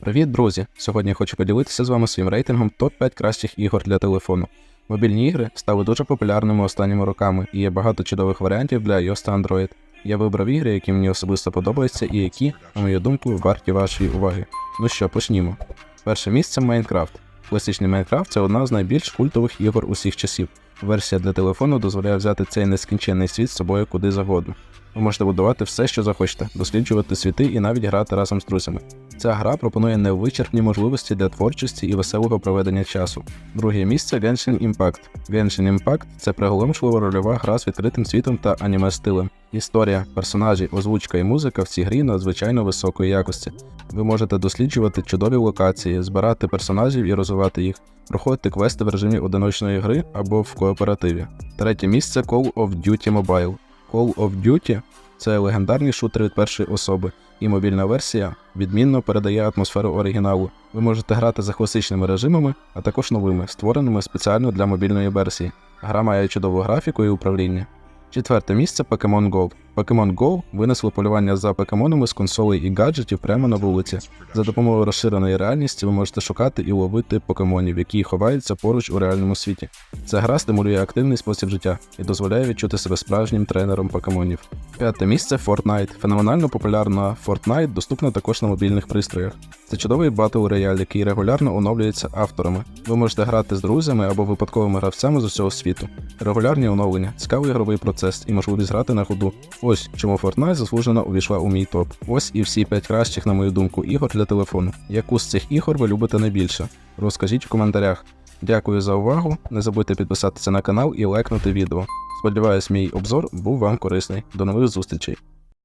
Привіт, друзі! Сьогодні я хочу поділитися з вами своїм рейтингом топ-5 кращих ігор для телефону. Мобільні ігри стали дуже популярними останніми роками і є багато чудових варіантів для iOS та Android. Я вибрав ігри, які мені особисто подобаються і які, на мою думку, варті вашої уваги. Ну що, почнімо. Перше місце Майнкрафт. Класичний Майнкрафт це одна з найбільш культових ігор усіх часів. Версія для телефону дозволяє взяти цей нескінченний світ з собою куди завгодно. Ви можете будувати все, що захочете, досліджувати світи і навіть грати разом з друзями. Ця гра пропонує невичерпні можливості для творчості і веселого проведення часу. Друге місце Genshin Impact. Genshin Impact – це приголомшлива рольова гра з відкритим світом та аніме стилем. Історія, персонажі, озвучка і музика в цій грі надзвичайно високої якості. Ви можете досліджувати чудові локації, збирати персонажів і розвивати їх, проходити квести в режимі одиночної гри або в кооперативі. Третє місце Call of Duty Mobile. Call of Duty це легендарні шутер від першої особи, і мобільна версія відмінно передає атмосферу оригіналу. Ви можете грати за класичними режимами, а також новими, створеними спеціально для мобільної версії. Гра має чудову графіку і управління. Четверте місце Pokemon Go. Pokemon Go винесло полювання за покемонами з консолей і гаджетів прямо на вулиці. За допомогою розширеної реальності ви можете шукати і ловити покемонів, які ховаються поруч у реальному світі. Ця гра стимулює активний спосіб життя і дозволяє відчути себе справжнім тренером покемонів. П'яте місце Fortnite. Феноменально популярна Fortnite доступна також на мобільних пристроях. Це чудовий батл рояль, який регулярно оновлюється авторами. Ви можете грати з друзями або випадковими гравцями з усього світу. Регулярні оновлення, цікавий ігровий процес і можливість грати на ходу. Ось чому Fortnite заслужено увійшла у мій топ. Ось і всі 5 кращих, на мою думку, ігор для телефону. Яку з цих ігор ви любите найбільше? Розкажіть в коментарях. Дякую за увагу. Не забудьте підписатися на канал і лайкнути відео. Сподіваюсь, мій обзор був вам корисний. До нових зустрічей!